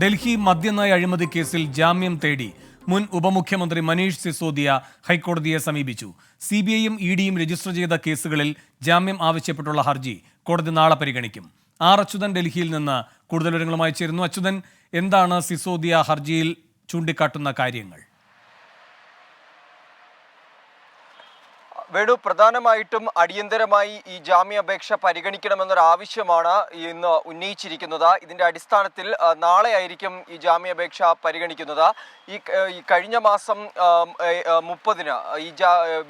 ഡൽഹി മദ്യനയ അഴിമതി കേസിൽ ജാമ്യം തേടി മുൻ ഉപമുഖ്യമന്ത്രി മനീഷ് സിസോദിയ ഹൈക്കോടതിയെ സമീപിച്ചു. സി ബി ഐയും ഇ ഡിയും രജിസ്റ്റർ ചെയ്ത കേസുകളിൽ ജാമ്യം ആവശ്യപ്പെട്ടുള്ള ഹർജി കോടതി നാളെ പരിഗണിക്കും. ആർ അച്യുതൻ ഡൽഹിയിൽ നിന്ന് കൂടുതൽ വിവരങ്ങളുമായി ചേരുന്നു. അച്യുതൻ എന്താണ് സിസോദിയ ഹർജിയിൽ ചൂണ്ടിക്കാട്ടുന്ന കാര്യങ്ങൾ? വേണു പ്രധാനമായിട്ടും അടിയന്തരമായി ഈ ജാമ്യാപേക്ഷ പരിഗണിക്കണമെന്നൊരു ആവശ്യമാണ് ഇന്ന് ഉന്നയിച്ചിരിക്കുന്നത്. ഇതിന്റെ അടിസ്ഥാനത്തിൽ നാളെ ആയിരിക്കും ഈ ജാമ്യാപേക്ഷ പരിഗണിക്കുന്നത്. ഈ കഴിഞ്ഞ മാസം മുപ്പതിന് ഈ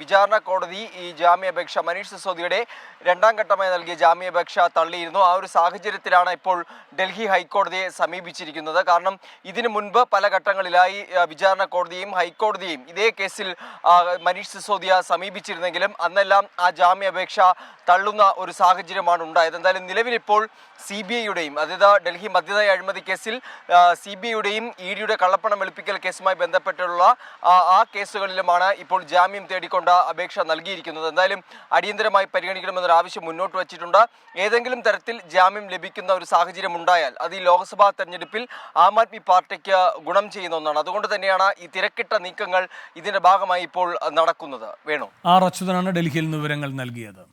വിചാരണ കോടതി ഈ ജാമ്യാപേക്ഷ മനീഷ് സിസോദിയുടെ രണ്ടാം ഘട്ടമായി നൽകിയ ജാമ്യാപേക്ഷ തള്ളിയിരുന്നു. ആ ഒരു സാഹചര്യത്തിലാണ് ഇപ്പോൾ ഡൽഹി ഹൈക്കോടതിയെ സമീപിച്ചിരിക്കുന്നത്. കാരണം ഇതിനു മുൻപ് പല ഘട്ടങ്ങളിലായി വിചാരണ കോടതിയും ഹൈക്കോടതിയും ഇതേ കേസിൽ മനീഷ് സിസോദിയ സമീപിച്ചിരുന്നെങ്കിലും അന്നെല്ലാം ആ ജാമ്യാപേക്ഷ തള്ളുന്ന ഒരു സാഹചര്യമാണ് ഉണ്ടായത്. എന്തായാലും നിലവിലിപ്പോൾ സി ബി ഐയുടെയും അതായത് ഡൽഹി മദ്യനയ അഴിമതി കേസിൽ സി ബി ഐയുടെയും ഇ ഡിയുടെ കള്ളപ്പണം വെളുപ്പിക്കൽ കേസുമായി ബന്ധപ്പെട്ടുള്ള ആ കേസുകളിലുമാണ് ഇപ്പോൾ ജാമ്യം തേടിക്കൊണ്ട് അപേക്ഷ നൽകിയിരിക്കുന്നത്. എന്തായാലും അടിയന്തരമായി പരിഗണിക്കണമെന്നൊരു ആവശ്യം മുന്നോട്ട് വച്ചിട്ടുണ്ട്. ഏതെങ്കിലും തരത്തിൽ ജാമ്യം ലഭിക്കുന്ന ഒരു സാഹചര്യം ഉണ്ടായാൽ അത് ഈ ലോക്സഭാ തെരഞ്ഞെടുപ്പിൽ ആം ആദ്മി പാർട്ടിക്ക് ഗുണം ചെയ്യുന്ന ഒന്നാണ്. അതുകൊണ്ട് തന്നെയാണ് ഈ തിരക്കിട്ട നീക്കങ്ങൾ ഇതിന്റെ ഭാഗമായി ഇപ്പോൾ നടക്കുന്നത്. വേണു? അച്യുതനാണ് ഡൽഹിയിൽ നിന്ന് വിവരങ്ങൾ നൽകിയത്.